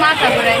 মাথা ঘুরাই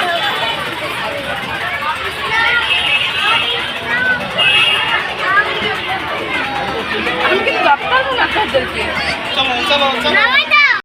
这个，上来，上来，